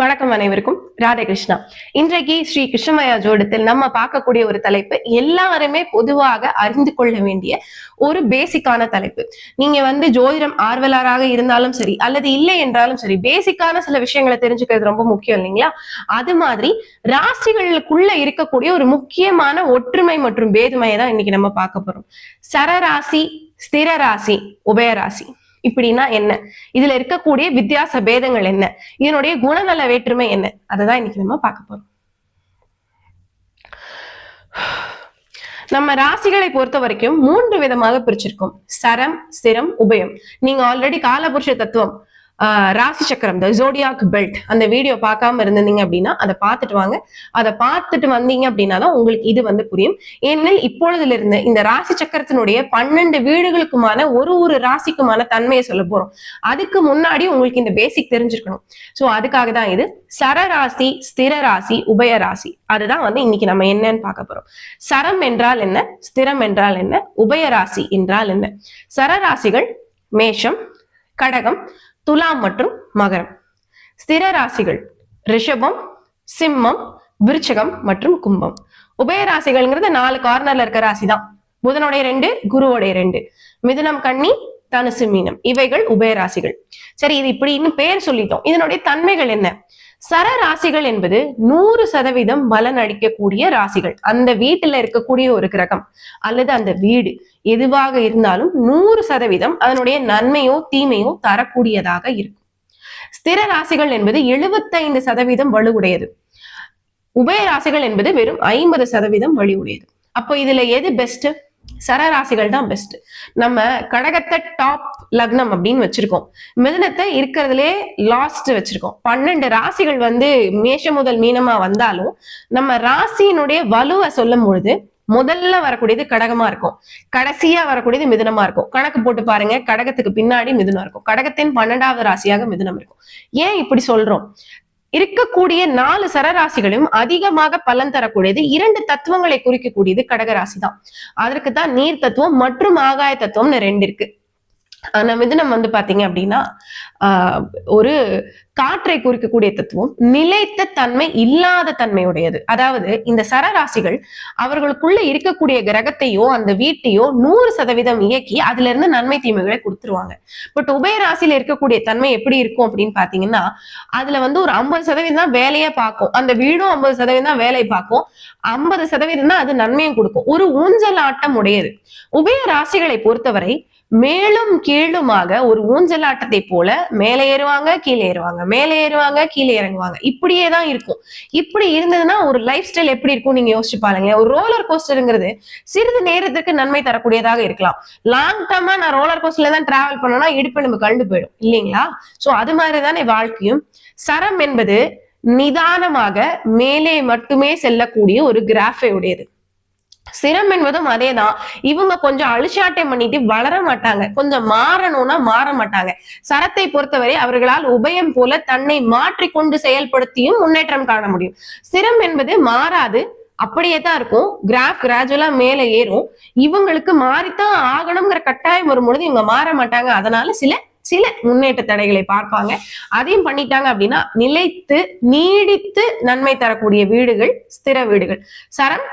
வணக்கம் அனைவருக்கும். ராதே கிருஷ்ணா. இன்றைக்கு ஸ்ரீ கிருஷ்ணமயா ஜோடத்தில் நம்ம பார்க்கக்கூடிய ஒரு தலைப்பு எல்லாருமே பொதுவாக அறிந்து கொள்ள வேண்டிய ஒரு பேசிக்கான தலைப்பு. நீங்க வந்து ஜோதிடம் ஆர்வலராக இருந்தாலும் சரி அல்லது இல்லை என்றாலும் சரி பேசிக்கான சில விஷயங்களை தெரிஞ்சுக்கிறது ரொம்ப முக்கியம் இல்லைங்களா? அது மாதிரி ராசிகளுக்குள்ள இருக்கக்கூடிய ஒரு முக்கியமான ஒற்றுமை மற்றும் வேதுமையை தான் இன்னைக்கு நம்ம பார்க்க போறோம். சரராசி ஸ்திர ராசி உபயராசி. இப்படின்னா என்ன? இதுல இருக்கக்கூடிய வித்தியாச பேதங்கள் என்ன? இதனுடைய குணநல வேற்றுமை என்ன? அதை இன்னைக்கு நம்ம பார்க்க போறோம். நம்ம ராசிகளை பொறுத்த வரைக்கும் மூன்று விதமாக பிரிச்சிருக்கோம். சரம் ஸ்திரம் உபயம். நீங்க ஆல்ரெடி காலபுருஷ தத்துவம். ராசி சக்கரம் த ஜோடியாக் பெல்ட் அந்த வீடியோ பார்க்காம இருந்தீங்க அப்படின்னா அதை பார்த்துட்டு வாங்க. அதை பார்த்துட்டு வந்தீங்க அப்படின்னா தான் உங்களுக்கு இது வந்து புரியும். ஏனெனில் இப்பொழுதுல இருந்து இந்த ராசி சக்கரத்தினுடைய பன்னெண்டு வீடுகளுக்குமான ஒரு ஒரு ராசிக்குமான தன்மையை சொல்ல போறோம். அதுக்கு முன்னாடி உங்களுக்கு இந்த பேசிக் தெரிஞ்சிருக்கணும். சோ அதுக்காக தான் இது. சரராசி ஸ்திர ராசி உபய ராசி. அதுதான் வந்து இன்னைக்கு நம்ம என்னன்னு பார்க்க போறோம். சரம் என்றால் என்ன? ஸ்திரம் என்றால் என்ன? உபயராசி என்றால் என்ன? சரராசிகள் மேஷம் கடகம் துலாம் மற்றும் மகரம். ஸ்திர ராசிகள் ரிஷபம் சிம்மம் விருச்சகம் மற்றும் கும்பம். உபயராசிகள்ங்கிறது நாலு கார்னர்ல இருக்க ராசி தான். புதனுடைய ரெண்டு குருவோடைய ரெண்டு. மிதுனம் கன்னி தனுசு மீனம். இவைகள் உபயராசிகள் சரி இது இப்படி இன்னும் பேர் சொல்லிட்டோம். இதனுடைய தன்மைகள் என்ன? சர ராசிகள் என்பது நூறு சதவீதம் பலன் அளிக்கக்கூடிய ராசிகள். அந்த வீட்டுல இருக்கக்கூடிய ஒரு கிரகம் அல்லது அந்த வீடு எதுவாக இருந்தாலும் நூறு சதவீதம் அதனுடைய நன்மையோ தீமையோ தரக்கூடியதாக இருக்கும். ஸ்திர ராசிகள் என்பது எழுபத்தைந்து சதவீதம் வலுவுடையது. உபய ராசிகள் என்பது வெறும் ஐம்பது சதவீதம் வலிவுடையது அப்போ இதுல எது பெஸ்ட் சரராசிகள் தான் பெஸ்ட் நம்ம கடகத்தை டாப் லக்னம் அப்படின்னு வச்சிருக்கோம். மிதனத்தை இருக்கிறதுலே லாஸ்ட் வச்சிருக்கோம். பன்னெண்டு ராசிகள் வந்து மேஷம் முதல் மீனமா வந்தாலும் நம்ம ராசியினுடைய வலுவை சொல்லும் பொழுது முதல்ல வரக்கூடியது கடகமா இருக்கும். கடைசியா வரக்கூடியது மிதுனமா இருக்கும். கணக்கு போட்டு பாருங்க. கடகத்துக்கு பின்னாடி மிதுனம் இருக்கும். கடகத்தின் பன்னெண்டாவது ராசியாக மிதுனம் இருக்கும். ஏன் இப்படி சொல்றோம்? இருக்கக்கூடிய நாலு சரராசிகளும் அதிகமாக பலன் தரக்கூடியது இரண்டு தத்துவங்களை குறிக்கக்கூடியது கடகராசி தான் அதற்கு தான் நீர் தத்துவம் மற்றும் ஆகாய தத்துவம்னு ரெண்டு இருக்கு. ஆனா மிதுனம் வந்து பாத்தீங்க அப்படின்னா ஆஹ் ஒரு காற்றை குறிக்கக்கூடிய தத்துவம் நிலைத்த தன்மை இல்லாத தன்மையுடையது. அதாவது இந்த சரராசிகள் அவர்களுக்குள்ள இருக்கக்கூடிய கிரகத்தையோ அந்த வீட்டையோ நூறு சதவீதம் இயக்கி அதுல இருந்து நன்மை தீமைகளை கொடுத்துருவாங்க. பட் உபயராசியில இருக்கக்கூடிய தன்மை எப்படி இருக்கும் அப்படின்னு பாத்தீங்கன்னா அதுல வந்து ஒரு ஐம்பது சதவீதம் தான் வேலையை பார்க்கும். அந்த வீடும் ஐம்பது சதவீதம் தான் வேலையை பார்க்கும். ஐம்பது சதவீதம் தான் அது நன்மையும் கொடுக்கும். ஒரு ஊஞ்சல் ஆட்டம் உடையது. உபய ராசிகளை பொறுத்தவரை மேலும் கீழுமாக ஒரு ஊஞ்சலாட்டத்தை போல மேலே ஏறுவாங்க கீழே ஏறுவாங்க. மேலே ஏறுவாங்க கீழே இறங்குவாங்க. இப்படியே தான் இருக்கும். இப்படி இருந்ததுன்னா ஒரு லைஃப் ஸ்டைல் எப்படி இருக்கும் நீங்க யோசிச்சு பாருங்க. ஒரு ரோலர் கோஸ்டருங்கிறது சிறிது நேரத்துக்கு நன்மை தரக்கூடியதாக இருக்கலாம். லாங் டர்மா நான் ரோலர் கோஸ்டர்ல தான் டிராவல் பண்ணோம்னா இடுப்பு நம்ம கண்டு போயிடும். இல்லைங்களா? சோ அது மாதிரி தானே வாழ்க்கையும். சரம் என்பது நிதானமாக மேலே மட்டுமே செல்லக்கூடிய ஒரு கிராஃபை உடையது. சிரம் என்பதும் அதேதான். இவங்க கொஞ்சம் அழிச்சாட்டை பண்ணிட்டு வளர மாட்டாங்க. கொஞ்சம் மாறணும்னா மாற மாட்டாங்க. சரத்தை பொறுத்தவரை அவர்களால் உபயம் போல தன்னை மாற்றிக்கொண்டு செயல்படுத்தியும் முன்னேற்றம் காண முடியும். சிரம் என்பது மாறாது. அப்படியே தான் இருக்கும் கிராஃப் கிராஜுவலா மேல ஏறும். இவங்களுக்கு மாறித்தான் ஆகணுங்கிற கட்டாயம் வரும்பொழுது இவங்க மாற மாட்டாங்க. அதனால சில சில முன்னேற்ற தடைகளை பார்ப்பாங்க. அதையும் பண்ணிட்டாங்க அப்படின்னா நிலைத்து நீடித்து நன்மை தரக்கூடிய வீடுகள் ஸ்திர வீடுகள். சரம்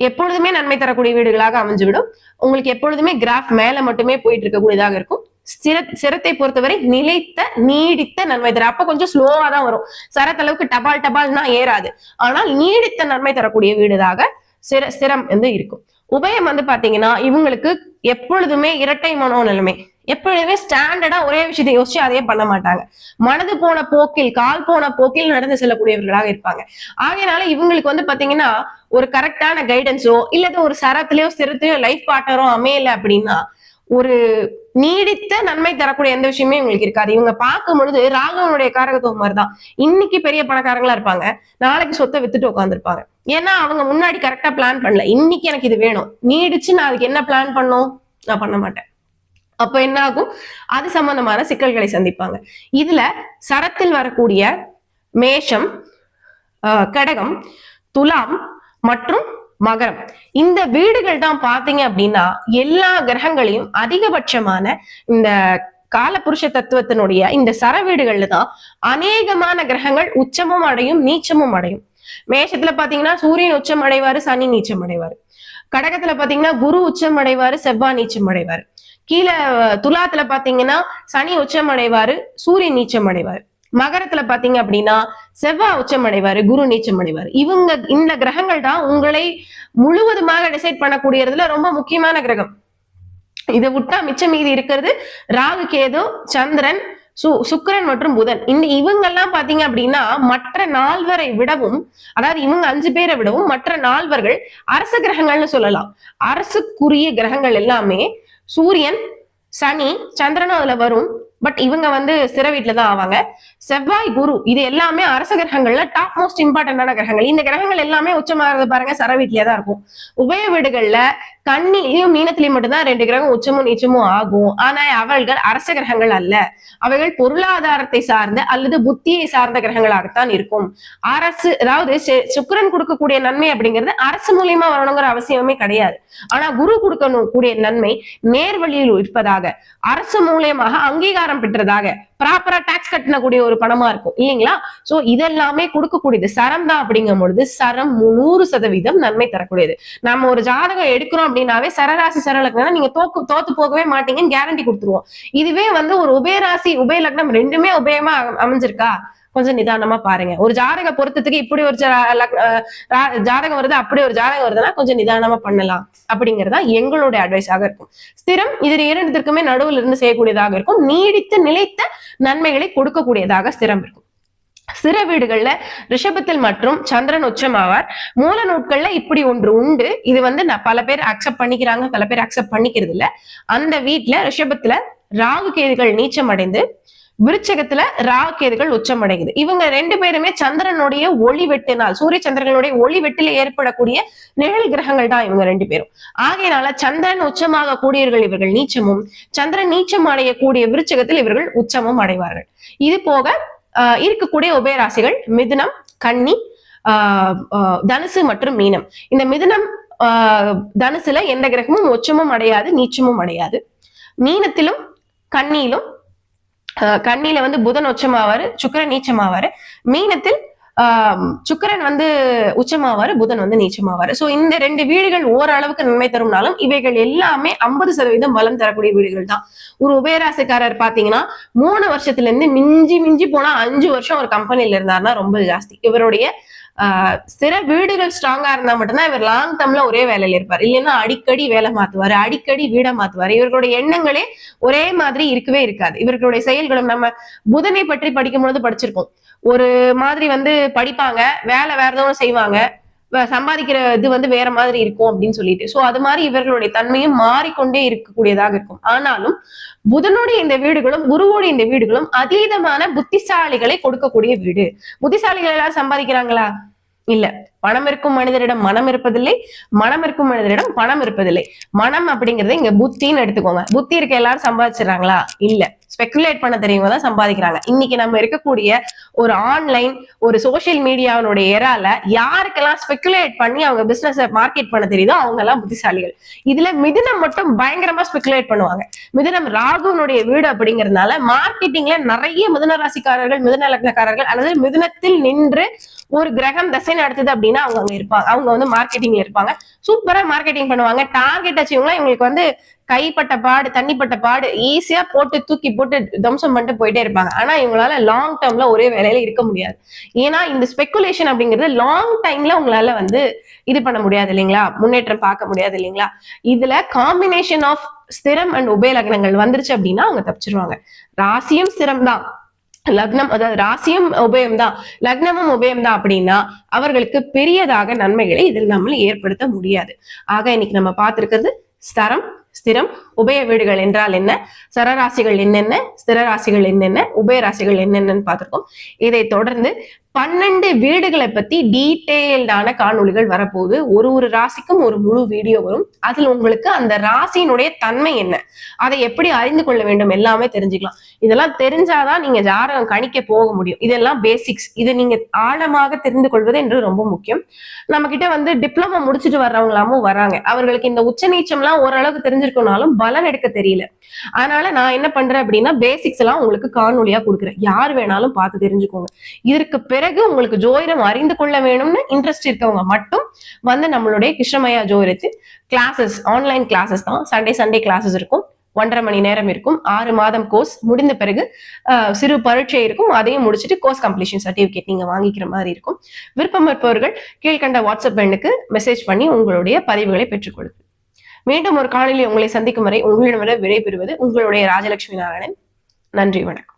எப்பொழுதுமே நன்மை தரக்கூடிய வீடுகளாக அமைஞ்சுவிடும். உங்களுக்கு எப்பொழுதுமே கிராஃப் மேல மட்டுமே போயிட்டு இருக்கக்கூடியதாக இருக்கும். சிர சிரத்தை பொறுத்தவரை நிலைத்த நீடித்த நன்மை தர அப்ப கொஞ்சம் ஸ்லோவா தான் வரும். சரத்தளவுக்கு டபால் டபால்னா ஏறாது. ஆனால் நீடித்த நன்மை தரக்கூடிய வீடுதாக சிர சிரம் வந்து இருக்கும். உபயம் வந்து பாத்தீங்கன்னா இவங்களுக்கு எப்பொழுதுமே இரட்டை மனோ நிலைமை எப்பொழுதுமே ஸ்டாண்டர்டா ஒரே விஷயத்தை யோசிச்சு அதே பண்ண மாட்டாங்க. மனது போன போக்கில் கால் போன போக்கில் நடந்து செல்லக்கூடியவர்களாக இருப்பாங்க. ஆகையினால இவங்களுக்கு வந்து பாத்தீங்கன்னா ஒரு கரெக்டான கைடன்ஸோ இல்லது ஒரு சரத்திலயோ ஸ்திரத்திலயோ லைஃப் பார்ட்னரோ அமையல அப்படின்னா ஒரு நீடித்த நன்மை தரக்கூடிய எந்த விஷயமே இவங்களுக்கு இருக்காது. இவங்க பார்க்கும் பொழுது ராகவனுடைய காரகத்துவம் மாதிரிதான். இன்னைக்கு பெரிய பணக்காரங்களா இருப்பாங்க. நாளைக்கு சொத்தை வித்துட்டு உட்காந்துருப்பாங்க ஏன்னா அவங்க முன்னாடி கரெக்டா பிளான் பண்ணல. இன்னைக்கு எனக்கு இது வேணும். நீடிச்சு நான் அதுக்கு என்ன பிளான் பண்ணும்? நான் பண்ண மாட்டேன். அப்ப என்ன ஆகும் அது சம்பந்தமான சிக்கல்களை சந்திப்பாங்க. இதுல சரத்தில் வரக்கூடிய மேஷம் ஆஹ் கடகம் துலாம் மற்றும் மகரம். இந்த வீடுகள் தான் பாத்தீங்க அப்படின்னா எல்லா கிரகங்களையும் அதிகபட்சமான இந்த காலபுருஷ தத்துவத்தினுடைய இந்த சர வீடுகள்ல தான் அநேகமான கிரகங்கள் உச்சமும் அடையும் நீச்சமும் அடையும். மேஷத்துல பாத்தீங்கன்னா சூரியன் உச்சம் அடைவாரு சனி நீச்சம் அடைவாரு. கடகத்துல பாத்தீங்கன்னா குரு உச்சம் அடைவாரு செவ்வாய் நீச்சம் அடைவாரு. கீழே துலாத்துல பாத்தீங்கன்னா சனி உச்சம் அடைவாரு சூரியன் நீச்சம் அடைவாரு மகரத்துல பாத்தீங்க அப்படின்னா செவ்வாய் உச்சம் அடைவாரு குரு நீச்சம் அடைவாரு இவங்க இந்த கிரகங்கள் தான் உங்களை முழுவதுமாக டிசைட் பண்ணக்கூடியதுல ரொம்ப முக்கியமான கிரகம். இதை விட்டா மிச்சம் மீதி இருக்கிறது ராகு கேது சந்திரன் சு சுக்கிரன் மற்றும் புதன். இந்த இவங்கெல்லாம் பாத்தீங்க அப்படின்னா மற்ற நால்வரை விடவும் அதாவது இவங்க அஞ்சு பேரை விடவும் மற்ற நால்வர்கள் அரச கிரகங்கள்னு சொல்லலாம். அரசுக்குரிய கிரகங்கள் எல்லாமே சூரியன் சனி சந்திரனும் அதுல வரும். பட் இவங்க வந்து சிற வீட்டுல தான் ஆவாங்க. செவ்வாய் குரு இது எல்லாமே அரச கிரகங்கள்ல டாப் மோஸ்ட் இம்பார்ட்டன்டான கிரகங்கள். இந்த கிரகங்கள் எல்லாமே உச்சமாகிறது பாருங்க சர வீட்லயே தான் இருக்கும். உபய வீடுகள்ல கண்ணிலையும் மீனத்திலையும் மட்டும்தான் ரெண்டு கிரகம் உச்சமும் நீச்சமும் ஆகும். ஆனா அவர்கள் அரச கிரகங்கள் அல்ல. அவைகள் பொருளாதாரத்தை சார்ந்த அல்லது புத்தியை சார்ந்த கிரகங்களாகத்தான் இருக்கும். அரசு அதாவது சுக்கரன் சுக்கிரன் கொடுக்கக்கூடிய நன்மை அப்படிங்கிறது அரசு மூலியமா வரணுங்கிற அவசியமே கிடையாது. ஆனா குரு கொடுக்கணும் கூடிய நன்மை நேர்வழியில் இருப்பதாக. அரசு மூலியமாக அங்கீகாரம் பெற்றதாக. ப்ராப்பரா டாக்ஸ் கட்டணக்கூடிய ஒரு பணமா இருக்கும். இல்லைங்களா? சோ இதெல்லாமே கொடுக்கக்கூடியது சரம் தான் அப்படிங்கும் பொழுது சரம் நூறு சதவீதம் நன்மை தரக்கூடியது. நம்ம ஒரு ஜாதகம் எடுக்கிறோம் அப்படின்னாவே சரராசி சரலக்னம் நீங்க தோக்கு தோத்து போகவே மாட்டீங்கன்னு கேரண்டி கொடுத்துருவோம். இதுவே வந்து ஒரு உபயராசி உபய லக்னம் ரெண்டுமே உபயமா அமைஞ்சிருக்கா? கொஞ்சம் நிதானமா பாருங்க. ஒரு ஜாதக பொருத்தத்துக்கு இப்படி ஒரு ஜாதகம் வருது அப்படி ஒரு ஜாதகம் வருதுன்னா கொஞ்சம் நிதானமா பண்ணலாம். அப்படிங்கறதா எங்களுடைய அட்வைஸாக இருக்கும். ஸ்திரம் இது இரண்டுத்திற்குமே நடுவில் இருந்து செய்யக்கூடியதாக இருக்கும். நீடித்து நிலைத்த நன்மைகளை கொடுக்கக்கூடியதாக ஸ்திரம் இருக்கும். சிற வீடுகள்ல ரிஷபத்தில் மற்றும் சந்திரன் உச்சமாவார் மூல நூட்கள்ல இப்படி ஒன்று உண்டு. இது வந்து நான் பல பேர் அக்செப்ட் பண்ணிக்கிறாங்க பல பேர் அக்செப்ட் பண்ணிக்கிறது இல்ல அந்த வீட்டுல ரிஷபத்துல ராகு கேதுகள் நீச்சம் அடைந்து விருச்சகத்துல ராகேதுகள் உச்சம் அடைகிறது இவங்க ரெண்டு பேருமே சந்திரனுடைய ஒளி வெட்டினால் சூரிய சந்திரனுடைய ஒளி வெட்டில ஏற்படக்கூடிய நிழல் கிரகங்கள் தான் இவங்க ரெண்டு பேரும். ஆகையினால சந்திரன் உச்சமாக கூடியவர்கள் இவர்கள் நீச்சமும் சந்திரன் நீச்சம் அடையக்கூடிய விருச்சகத்தில் இவர்கள் உச்சமும் அடைவார்கள். இது போக ஆஹ் இருக்கக்கூடிய உபயராசிகள் மிதுனம் கன்னி ஆஹ் தனுசு மற்றும் மீனம். இந்த மிதுனம் ஆஹ் தனுசுல எந்த கிரகமும் உச்சமும் அடையாது நீச்சமும் அடையாது. மீனத்திலும் கண்ணியிலும் ஆஹ் வந்து புதன் உச்சமாவாரு சுக்கரன் நீச்சமாவாரு. மீனத்தில் ஆஹ் வந்து உச்சமாவாரு புதன் வந்து நீச்சமாவாரு. சோ இந்த ரெண்டு வீடுகள் ஓரளவுக்கு நன்மை தரும்னாலும் இவைகள் எல்லாமே ஐம்பது சதவீதம் பலம் தரக்கூடிய வீடுகள் தான். ஒரு உபயராசிக்காரர் பாத்தீங்கன்னா மூணு வருஷத்துல இருந்து மிஞ்சி மிஞ்சி போனா அஞ்சு வருஷம் ஒரு கம்பெனில இருந்தாருன்னா ரொம்ப ஜாஸ்தி. இவருடைய ஆஹ் ஸ்திர வீடுகள் ஸ்ட்ராங்கா இருந்தா மட்டும்தான் இவர் லாங் டேர்ம்ல ஒரே வேலையில இருப்பார். இல்லைன்னா அடிக்கடி வேலை மாத்துவாரு அடிக்கடி வீடை மாத்துவாரு. இவர்களுடைய எண்ணங்களே ஒரே மாதிரி இருக்கவே இருக்காது. இவர்களுடைய செயல்களும் நம்ம புதனை பற்றி படிக்கும் பொழுது படிச்சிருக்கோம் ஒரு மாதிரி வந்து படிப்பாங்க வேலை வேற எதுவும் செய்வாங்க. சம்பாதிக்கிற இது வந்து வேற மாதிரி இருக்கும் அப்படின்னு சொல்லிட்டு. சோ அது மாதிரி இவர்களுடைய தன்மையும் மாறிக்கொண்டே இருக்கக்கூடியதாக இருக்கும். ஆனாலும் புதனுடைய இந்த வீடுகளும் குருவோடைய இந்த வீடுகளும் அதீதமான புத்திசாலிகளை கொடுக்கக்கூடிய வீடு. புத்திசாலிகள் எல்லாரும் சம்பாதிக்கிறாங்களா? இல்ல. பணம் இருக்கும் மனிதரிடம் மனம் இருப்பதில்லை. மனம் இருக்கும் மனிதரிடம் பணம் இருப்பதில்லை. மனம் அப்படிங்கறத இங்க புத்தின்னு எடுத்துக்கோங்க. புத்தி இருக்க எல்லாரும் சம்பாதிச்சிடறாங்களா? இல்ல. ஸ்பெகுலேட் பண்ண தெரியவங்க தான் சம்பாதிக்கிறாங்க. இன்னைக்கு நம்ம இருக்கக்கூடிய ஒரு ஆன்லைன் ஒரு சோஷியல் மீடியாவினுடைய எரால யாருக்கெல்லாம் ஸ்பெகுலேட் பண்ணி அவங்க பிசினஸ் மார்க்கெட் பண்ண தெரியுதோ அவங்க எல்லாம் புத்திசாலிகள். இதுல மிதுனம் மட்டும் பயங்கரமா ஸ்பெகுலேட் பண்ணுவாங்க. மிதுனம் ராகுனுடைய வீடு அப்படிங்கறதுனால மார்க்கெட்டிங்ல நிறைய மிதுன ராசிக்காரர்கள் மிதுன லக்னக்காரர்கள் அல்லது மிதுனத்தில் நின்று ஒரு கிரகம் தசை நடத்துது அப்படின்னா அவங்க அங்க இருப்பாங்க அவங்க வந்து மார்க்கெட்டிங்ல இருப்பாங்க. சூப்பரா மார்க்கெட்டிங் பண்ணுவாங்க. டார்கெட் வச்சவங்களா இவங்களுக்கு வந்து கைப்பட்ட பாடு தண்ணிப்பட்ட பாடு ஈஸியா போட்டு தூக்கி போட்டு தம்சம் பண்ணிட்டு போயிட்டே இருப்பாங்க. ஆனா இவங்களால லாங் டேர்ம்ல ஒரே வேலையில இருக்க முடியாது. ஏன்னா இந்த ஸ்பெகுலேஷன் அப்படிங்கிறது லாங் டைம்ல உங்களால வந்து இது பண்ண முடியாது இல்லைங்களா? முன்னேற்றம் பார்க்க முடியாது இல்லைங்களா? இதுல காம்பினேஷன் ஆஃப் ஸ்திரம் அண்ட் உபய லக்னங்கள் வந்துருச்சு அப்படின்னா அவங்க தப்பிச்சிருவாங்க. ராசியும் ஸ்திரம் தான் லக்னம் அதாவது ராசியும் உபயம் தான் லக்னமும் உபயம் தான் அப்படின்னா அவர்களுக்கு பெரியதாக நன்மைகளை இதில் நம்மள ஏற்படுத்த முடியாது. ஆக இன்னைக்கு நம்ம பார்த்திருக்கிறது ஸ்தரம் ஸ்திரம் உபய வீடுகள் என்றால் என்ன? சரராசிகள் என்னென்ன? ஸ்திர ராசிகள் என்னென்ன? உபய ராசிகள் என்னென்னு பார்த்திருக்கோம். இதை தொடர்ந்து பன்னெண்டு வீடுகளை பத்தி டீட்டெயில்டான காணொலிகள் வரப்போகுது. ஒரு ஒரு ராசிக்கும் ஒரு முழு வீடியோ வரும். அதுல உங்களுக்கு அந்த ராசியினுடைய தன்மை என்ன? அதை எப்படி அறிந்து கொள்ள வேண்டும் எல்லாமே தெரிஞ்சுக்கலாம். இதெல்லாம் தெரிஞ்சாதான் நீங்க ஜாதகம் கணிக்க போக முடியும். இதெல்லாம் பேசிக்ஸ் இதை நீங்க ஆழமாக தெரிந்து கொள்வது என்று ரொம்ப முக்கியம். நம்ம கிட்ட வந்து டிப்ளமா முடிச்சுட்டு வர்றவங்களாமும் வராங்க. அவர்களுக்கு இந்த உச்ச நீச்சம்லாம் ஓரளவுக்கு தெரிஞ்சிருக்கனாலும் பலன் எடுக்க தெரியல. அதனால நான் என்ன பண்றேன் அப்படின்னா பேசிக்ஸ் எல்லாம் உங்களுக்கு காணொலியா கொடுக்குறேன். யார் வேணாலும் பார்த்து தெரிஞ்சுக்கோங்க. இதற்கு பிறகு உங்களுக்கு ஜோதிடம் அறிந்து கொள்ள வேணும்னு இன்ட்ரெஸ்ட் இருக்கவங்க மட்டும் வந்து நம்மளுடைய கிருஷ்ணமயா ஜோதிடத்தில் கிளாஸஸ் ஆன்லைன் கிளாஸஸ் தான். சண்டே சண்டே கிளாஸஸ் இருக்கும். ஒன்றரை மணி நேரம் இருக்கும். ஆறு மாதம் கோர்ஸ் முடிந்த பிறகு சிறு பரீட்சை இருக்கும். அதையும் முடிச்சுட்டு கோர்ஸ் கம்ப்ளீஷன் சர்டிபிகேட் நீங்க வாங்கிக்கிற மாதிரி இருக்கும். விருப்பம் இருப்பவர்கள் கீழ்கண்ட வாட்ஸ்அப் எண்ணுக்கு மெசேஜ் பண்ணி உங்களுடைய பதிவுகளை பெற்றுக்கொள்ளுங்கள் மீண்டும் ஒரு காலையில் உங்களை சந்திக்கும் வரை உங்களிடம் விடைபெறுவது உங்களுடைய ராஜலட்சுமி நாராயணன். நன்றி வணக்கம்.